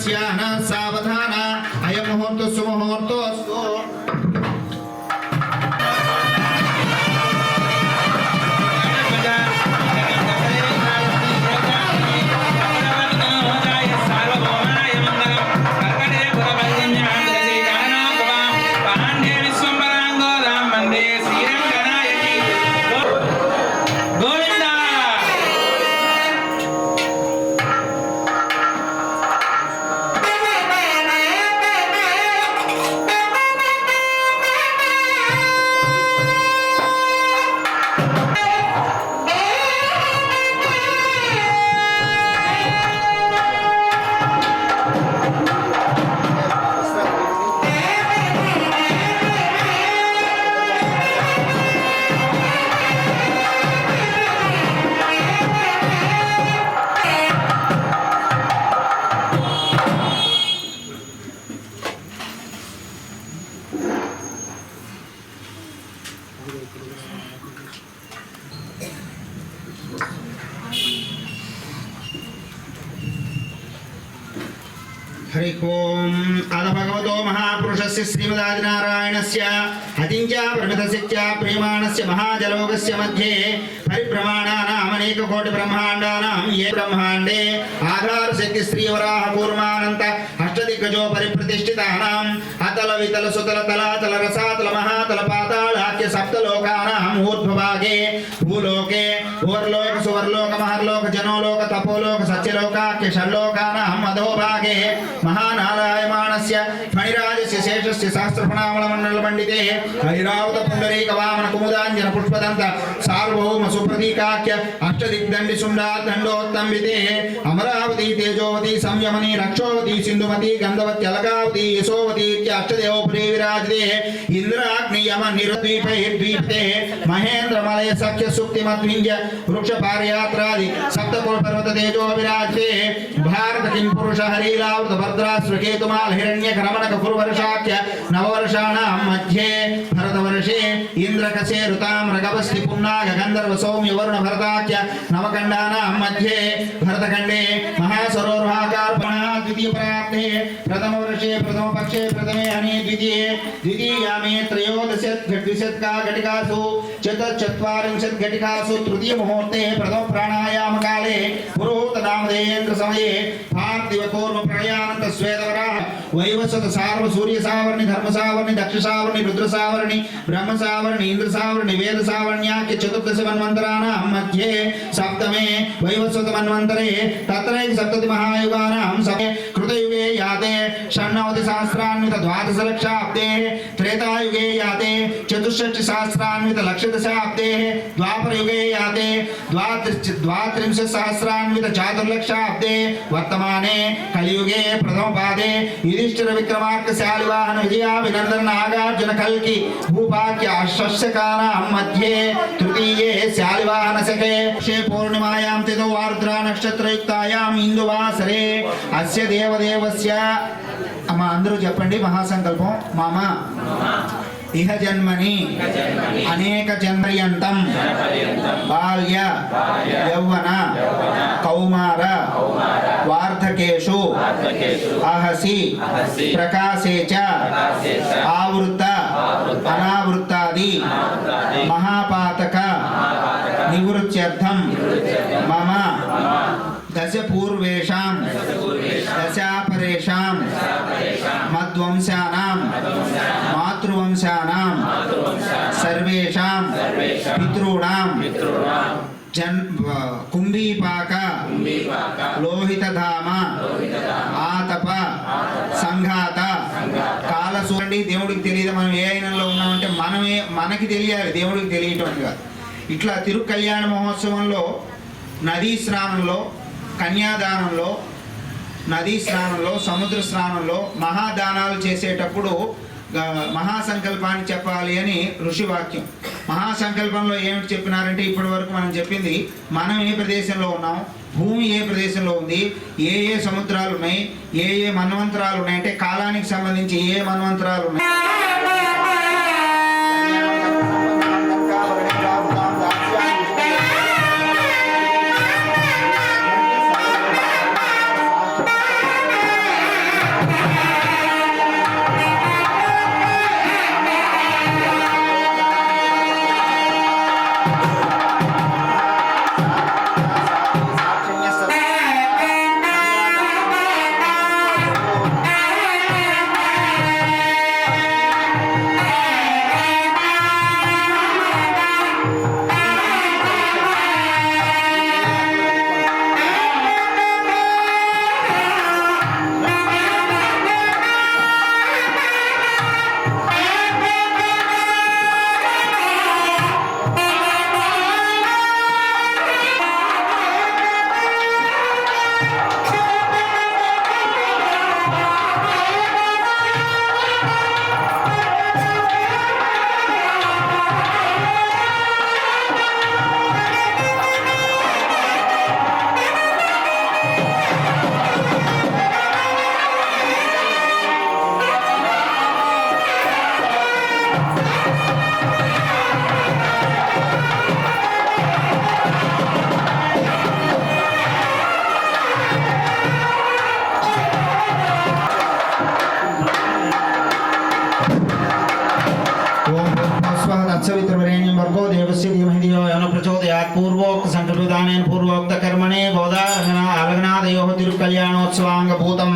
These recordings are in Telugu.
దర్శన సావధాన అయం ముహూర్త హరి ఓం అద భగవతో మహాపురుషస్య శ్రీమదాదినారాయణస్య అతించ ప్రమితస్య చ ప్రియమాణస్య మహాజలోకస్య మధ్యే పరిభ్రమాణానాం అనేక కోటి బ్రహ్మాండానాం ఏ బ్రహ్మాండే ఆధార అతల వితల సుతల తలాతల రసాతల మహాతల పాతాళాఖ్య సప్తలోకానాం ఊర్ధ్వభాగే. భూలోకే ఓర్లోక సువర్లోక మహర్లోక జనోలోక తపోలోక సత్యలోకాఖ్య షల్లోకానాం అధోభాగే. మహానారాయమాణస్య ఫణిరాజస్య శేషస్య సహస్రఫణామల మండల పండితే ఐరావత పుండరీక వామన కుముదాంజన పుష్పదంత సార్వభౌమ సుప్రతీకాఖ్య అష్టదిగ్దండి సుండా దండోత్తంబితే. అమరావతి తేజోవతి సంయమని రక్షోవతి సింధుమతి గంధవతి అలగావతి యశోవతి अष्टदेवोपरि विराजते इन्द्राग्नियम निरद्वीपैः द्वीपतेः महेन्द्रमलय सख्यसुक्तिमद्विञ्ज वृक्षपारयात्रादि सप्तकुलपर्वततेजो विराजते भारत किं पुरुष हरीलावृत भद्रासृकेतुमाल हिरण्यकरमणक कुरुवर्षाख्य नववर्षाणां मध्ये भरतवर्षे इन्द्रकसे ऋतां रगवस्ति पुन्नाग गन्धर्व सौम्य वरुण भरताख्य नवखण्डानां मध्ये भरतखण्डे महासरोर्भागार्पणः द्वितीयप्राप्ते प्रथमवर्षे, प्रथमपक्षे, प्रथमे प्रथमे द्वितीये द्वितीयामे त्रयोदशत घटिशत का घटिकासु चतुश्चत्वारिंशत् घटिकासु तृतीय मुहूर्ते प्रथम प्राणायाम काले पुरोहित नामधेयेन्द्र समये भारतीयपूर्व प्रयानंत स्वेदवराः वैवस्वत सार्व सूर्य सावर्णि धर्म सावर्णि दक्ष सावर्णि रुद्र सावर्णि ब्रह्म सावर्णि इंद्र सावर्णि वेद सावर्ण्याख्य चतुर्दश मन्वन्तराणां मध्ये सप्तमे वैवस्वत मन्वन्तरे तत्रैव सप्तति महायुगानां समे कृतयु వైవస్వత మన్వంతరే షణ్ణవతి సహస్రాన్విత ద్వాదశ లక్షాబ్దే త్రేతాయుగే యాతే చతుషష్టి సహస్రాన్విత లక్షదశాబ్దే ద్వాపరయుగే యాతే ద్వాత్రి ద్వాత్రింశత్ సహస్రాన్విత చాతుర్లక్షాబ్దే వర్తమానే కలియుగే ప్రథమ పాదే యుధిష్ఠిర విక్రమార్క శాలివాహన విజయాభినందన నాగార్జున కల్కి భూపాక్య అశ్వశకాన మధ్యే తృతీయే శాలివాహన శకే శే పూర్ణిమాయాం తిథౌ వార్ద్రా నక్షత్రయుక్తాయాం ఇందువాసరే అస్య దేవదేవస్య అమ్మ అందరూ చెప్పండి మహాసంకల్పం. మామ ఇహ జన్మని అనేక జన్మర్యంతం. బాల్య యౌవన కౌమార వార్ధకేషు అహసి ప్రకాశే చ ఆవృత అనావృత్తాది మహాపాతక నివృత్యర్థం మమ దశ పూర్వే పితॄణాం జన్ కుంభీపాక లోహితధామ ఆతప సంఘాత కాలసూరండి దేవుడికి తెలియదు. మనం ఏ అయినంలో ఉన్నామంటే మనమే మనకి తెలియాలి దేవుడికి తెలియటం కాదు ఇట్లా తిరు కళ్యాణ మహోత్సవంలో నదీ స్నానంలో కన్యాదానంలో నదీ స్నానంలో సముద్ర స్నానంలో మహాదానాలు చేసేటప్పుడు మహాసంకల్పాన్ని చెప్పాలి అని ఋషివాక్యం మహాసంకల్పంలో ఏమిటి చెప్పినారంటే ఇప్పటి వరకు మనం చెప్పింది మనం ఏ ప్రదేశంలో ఉన్నాం? భూమి ఏ ప్రదేశంలో ఉంది? ఏ ఏ సముద్రాలు ఉన్నాయి? ఏ ఏ మన్వంతరాలు ఉన్నాయి? అంటే కాలానికి సంబంధించి ఏ మన్వంతరాలు ఉన్నాయి? తత్సవితుర్వరేణ్యం భర్గో దేవస్య ధీమహి ధియో యో ప్రచోదయాత్ పూర్వోక్త సంకల్పితానేన పూర్వోక్త కర్మణే గోదారగణ ఆలగనాదయోః తిరుకల్యాణోత్సవాంగభూతం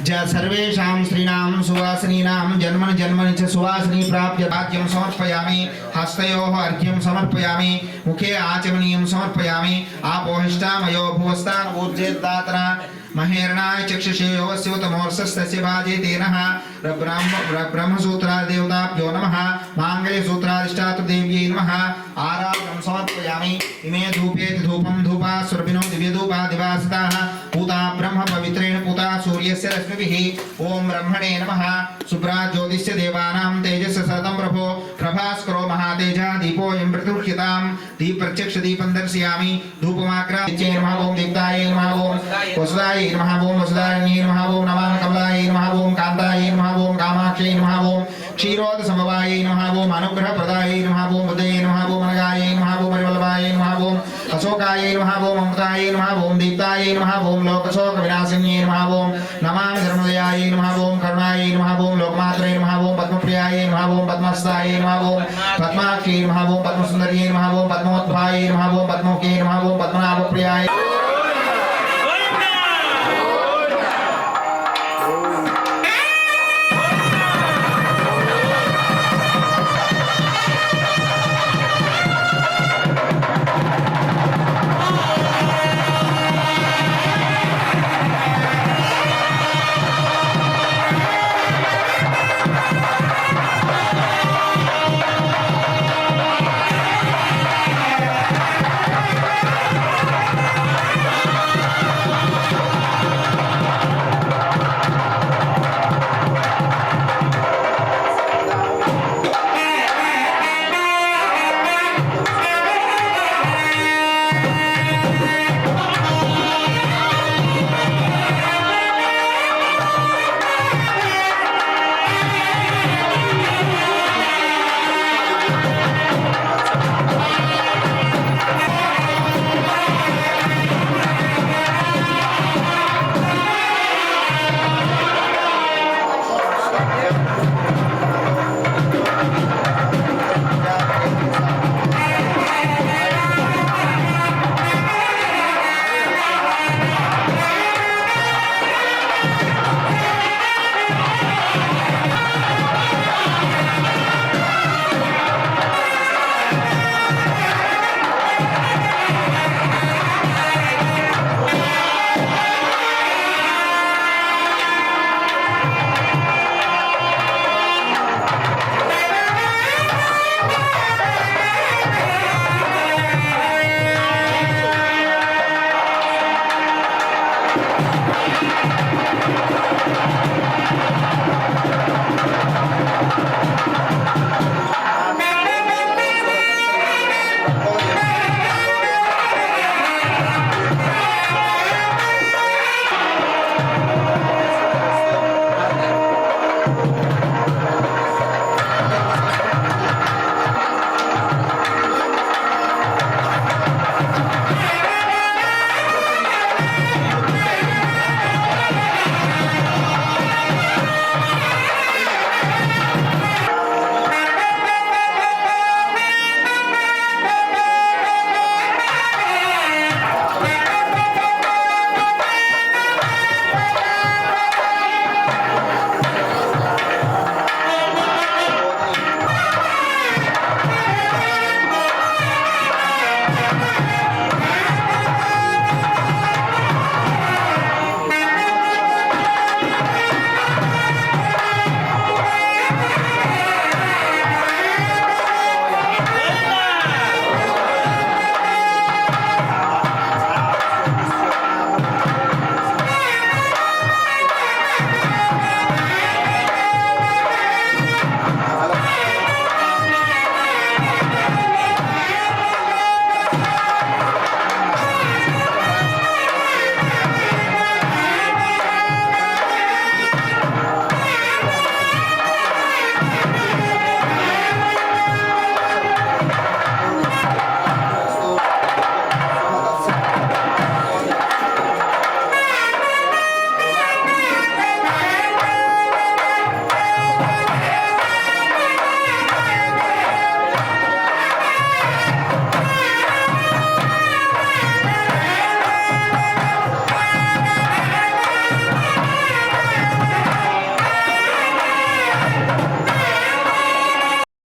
జ సర్వేషాం స్త్రీణాం సువాసినీనాం జన్మని జన్మని చ సువాసిని ప్రాప్య భాగ్యం సమర్పయామి హస్తయోః అర్ఘ్యం సమర్పయామి ముఖే ఆచమనీయం సమర్పయామి ఆపోహిష్టామయో భువస్థాన్ ఊర్జేద్దాతన మహేర్ణాయ చక్షుషే యోగస్యోతమోర్సస్తస్య భాజే ब्रह्मसूत्रादिदेवताभ्यो नमः। माङ्गल्यसूत्रादिष्टातृदेव्यै नमः। आराधनं समर्पयामि। इमे धूपेति धूपं धूपा, सुरभिनो दिव्य दिव्यधूपा, दिवासिताः। पूता ब्रह्म पवित्रेण पूता, सूर्यस्य रश्मिभिः। ओम ब्रह्मणे नमः। सुप्रा ज्योतिष्य देवानां तेजस्य सतम प्रभो। प्रभास्करो महातेजा, दीपो यम महातेजः दीप प्रत्यक्ष दीपं दर्शयामि। धूपमाग्राच्यै नमः। ॐ दीप्तायै नमः। ॐ वसुदायै नमः। ॐ वसुदारण्यै नमः। ॐ नमामकमलायै नमः। ओम कान्तायै नमः। ఓం కాంతాయ నమః ఓం కామాక్షై నమః ఓం క్షీరోద సమవాయ నమః ఓం అనుగ్రహ ప్రదాయ నమః ఓం ఉదయ నమః ఓం అనగాయ నమః ఓం పరివల్లభాయ నమః ఓం అశోకాయ నమః ఓం అమృతాయ నమః ఓం దీప్తాయ నమః ఓం లోకశోక వినాశిన్యై నమః ఓం నమామి ధర్మదయాయ నమః ఓం కరుణాయ నమః ఓం లోకమాత్రే నమః ఓం పద్మప్రియాయ నమః ఓం పద్మహస్తాయ నమః ఓం పద్మాక్షై నమః ఓం పద్మసుందర్యై నమః ఓం పద్మోద్భాయ నమః ఓం పద్మముఖే